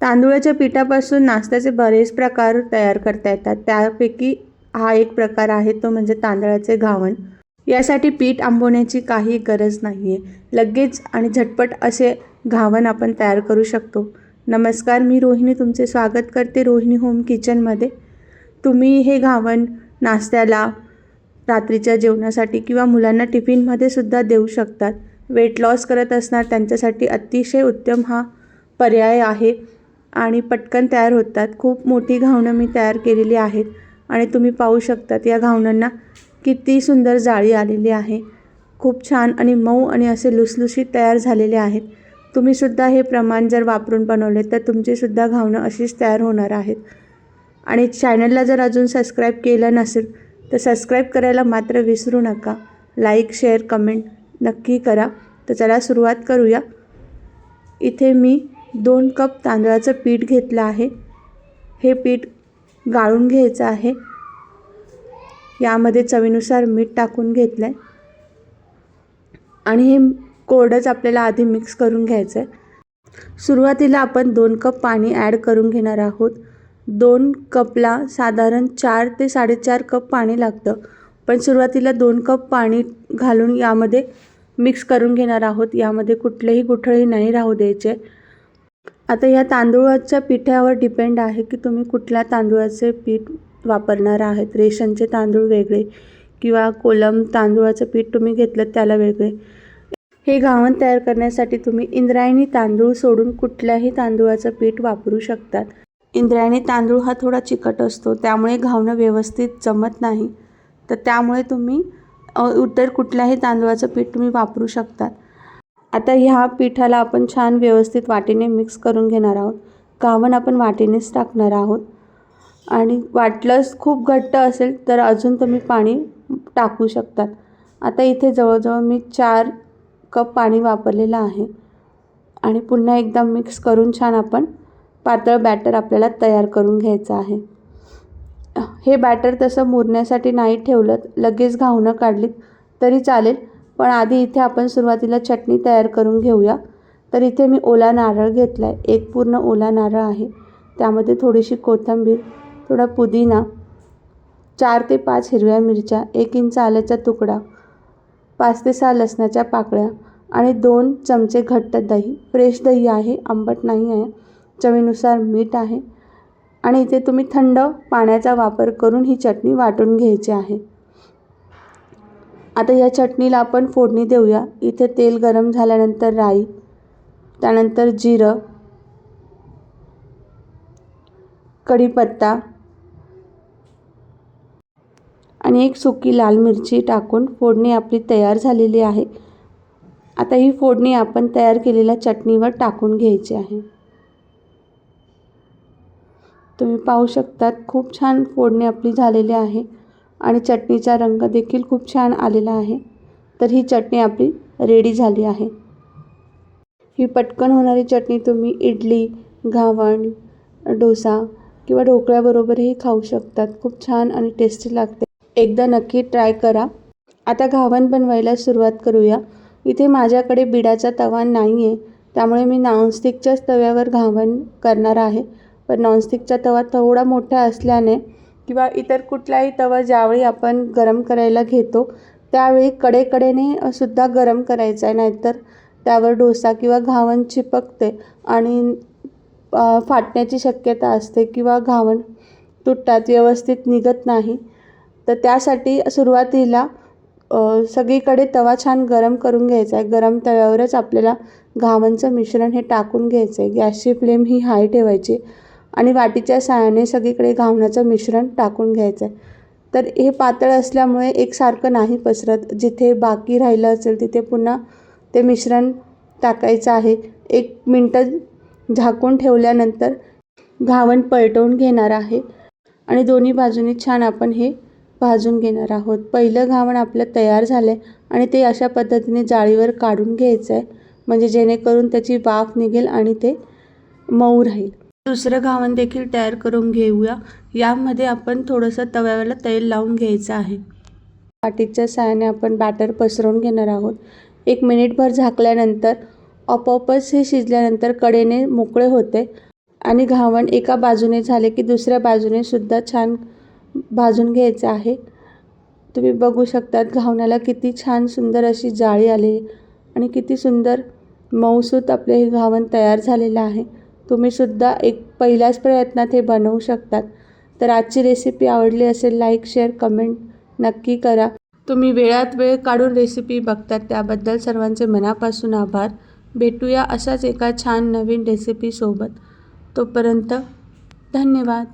तांदूळाच्या पिठापासून नाश्त्याचे बरेच प्रकार तयार करता येतात. त्यापैकी हा एक प्रकार आहे तो म्हणजे तांदळाचे घावण. यासाठी पीठ आंबवण्याची काही गरज नाही आहे लगेच आणि झटपट असे घावण आपण तयार करू शकतो. नमस्कार मी रोहिणी. तुमचे स्वागत करते रोहिणी होम किचनमध्ये तुम्ही हे घावण नाश्त्याला रात्रीच्या जेवणासाठी किंवा मुलांना टिफिनमध्ये सुद्धा देऊ शकतात. वेट लॉस करत असणार त्यांच्यासाठी अतिशय उत्तम हा पर्याय आहे. आणि पटकन तयार होतात. खूप मोठी घावणं मी तयार केलेली आहेत आणि तुम्ही पाहू शकतात या घावणांना किती सुंदर जाळी आलेली आहे. खूप छान आणि मऊ आणि असे लुसलुशीत तयार झालेले आहेत. तुम्हीसुद्धा हे प्रमाण जर वापरून बनवले तर तुमचीसुद्धा घावणं अशीच तयार होणार आहेत. आणि चॅनलला जर अजून सबस्क्राईब केलं नसेल तर सबस्क्राईब करायला मात्र विसरू नका. लाईक शेअर कमेंट नक्की करा. तर चला सुरुवात करूया. इथे मी दोन कप तांदळाचं पीठ घेतलं आहे. हे पीठ गाळून घ्यायचं आहे. यामध्ये चवीनुसार मीठ टाकून घेतलं आहे आणि हे कोरडंच आपल्याला आधी मिक्स करून घ्यायचं आहे सुरुवातीला आपण दोन कप पाणी ॲड करून घेणार आहोत. दोन कपला साधारण चार ते साडेचार कप पाणी लागतं. पण सुरुवातीला दोन कप पाणी घालून यामध्ये मिक्स करून घेणार आहोत. यामध्ये कुठलेही गुठळी नाही राहू द्यायचे. आता या तांदूळाच्या पिठावर डिपेंड आहे की तुम्ही कुठल्या तांदूळाचे पीठ वापरणार आहेत. रेशनचे तांदूळ वेगळे किंवा कोलम तांदूळाचं पीठ तुम्ही घेतलं त्याला वेगळे. हे घावण तयार करण्यासाठी तुम्ही इंद्रायणी तांदूळ सोडून कुठल्याही तांदूळाचं पीठ वापरू शकतात. इंद्रायणी तांदूळ हा थोडा चिकट असतो त्यामुळे घावणं व्यवस्थित जमत नाही. तर त्यामुळे तुम्ही इतर कुठल्याही तांदूळाचं पीठ तुम्ही वापरू शकतात. आता ह्या पिठाला आपण छान व्यवस्थित वाटीने मिक्स करून घेणार आहोत. गावण आपण वाटीनेच टाकणार आहोत. आणि वाटलंच खूप घट्ट असेल तर अजून तुम्ही पाणी टाकू शकतात. आता इथे जवळजवळ मी चार कप पाणी वापरलेलं आहे. आणि पुन्हा एकदा मिक्स करून छान आपण पातळ बॅटर आपल्याला तयार करून घ्यायचं आहे. हे बॅटर तसं मुरण्यासाठी नाही ठेवलं लगेच घावणं काढलीत तरी चालेल. पण आधी इथे आपण सुरुवातीला चटणी तयार करून घेऊया. तर इथे मी ओला नारळ घेतला आहे एक पूर्ण ओला नारळ आहे. त्यामध्ये थोडीशी कोथिंबीर थोडा पुदिना चार ते पाच हिरव्या मिरच्या एक इंच आल्याचा तुकडा पाच ते सहा लसणाच्या पाकळ्या आणि दोन चमचे घट्ट दही. फ्रेश दही आहे आंबट नाही आहे चवीनुसार मीठ आहे आणि इथे तुम्ही थंड पाण्याचा वापर करून ही चटणी वाटून घ्यायची आहे. आता या चटणीला आपण फोडणी देऊया. इथे तेल गरम झाल्यानंतर राई त्यानंतर जिरं कढीपत्ता आणि एक सुकी लाल मिरची टाकून फोडणी आपली तयार झालेली आहे. आता ही फोडणी आपण तयार केलेल्या चटणीवर टाकून घ्यायची आहे. तुम्ही पाहू शकतात खूप छान फोडणी आपली झालेली आहे. आणि चटणीचा रंग देखील खूप छान आलेला आहे. तर ही चटणी आपली रेडी झाली आहे. ही पटकन होणारी चटणी तुम्ही इडली घावण डोसा किंवा ढोकळ्याबरोबरही खाऊ शकतात. खूप छान आणि टेस्टी लागते. एकदा नक्की ट्राय करा. आता घावण बनवायला सुरुवात करूया. इथे माझ्याकडे बिडाचा तवा नाही आहे त्यामुळे मी नॉनस्टिकच्याच तव्यावर घावण करणार आहे. पण नॉनस्टिकचा तवा थोडा मोठा असल्याने किंवा इतर कुठलाही तवा ज्यावेळी आपण गरम करायला घेतो त्यावेळी कडेकडेने सुद्धा गरम करायचा आहे. नाहीतर त्यावर डोसा किंवा घावण चिपकते आणि फाटण्याची शक्यता असते किंवा घावण तुटतात व्यवस्थित निघत नाही. तर त्यासाठी सुरुवातीला सगळीकडे तवा छान गरम करून घ्यायचा आहे. गरम तव्यावरच आपल्याला घावणचं मिश्रण हे टाकून घ्यायचं आहे. गॅसची फ्लेम ही हाय ठेवायची. आणि वाटीच्या साहाय्याने सगळीकडे घावणाचं मिश्रण टाकून घ्यायचं. आहे तर हे पातळ असल्यामुळे एकसारखं नाही पसरत. जिथे बाकी राहिलं असेल तिथे पुन्हा ते मिश्रण टाकायचं आहे. एक मिनटं झाकून ठेवल्यानंतर घावण पलटवून घेणार आहे. आणि दोन्ही बाजूनी छान आपण हे भाजून घेणार आहोत. पहिलं घावण आपलं तयार झालं आहे आणि ते अशा पद्धतीने जाळीवर काढून घ्यायचं आहे म्हणजे जेणेकरून त्याची वाफ निघेल आणि ते मऊ राहील. दुसरं घावण देखील तयार करून घेऊया. यामध्ये आपण थोडंसं तव्याला तेल लावून घ्यायचं आहे. वाटीच्या सहाय्याने आपण बॅटर पसरवून घेणार आहोत. एक मिनिटभर झाकल्यानंतर आपोआपच हे शिजल्यानंतर कडेने मोकळे होते आणि घावण एका बाजूने झाले की दुसऱ्या बाजूने सुद्धा छान भाजून घ्यायचं आहे. तुम्ही बघू शकतात घावण्याला किती छान सुंदर अशी जाळी आली आणि किती सुंदर मऊसूत आपले हे घावण तयार झालेलं आहे. तुम्हीसुद्धा एक पहिल्याच प्रयत्नात हे बनवू शकतात. तर आजची रेसिपी आवडली असेल लाईक शेअर कमेंट नक्की करा. तुम्ही वेळात वेळ काढून रेसिपी बघतात त्याबद्दल सर्वांचे मनापासून आभार. भेटूया अशाच एका छान नवीन रेसिपीसोबत तोपर्यंत धन्यवाद.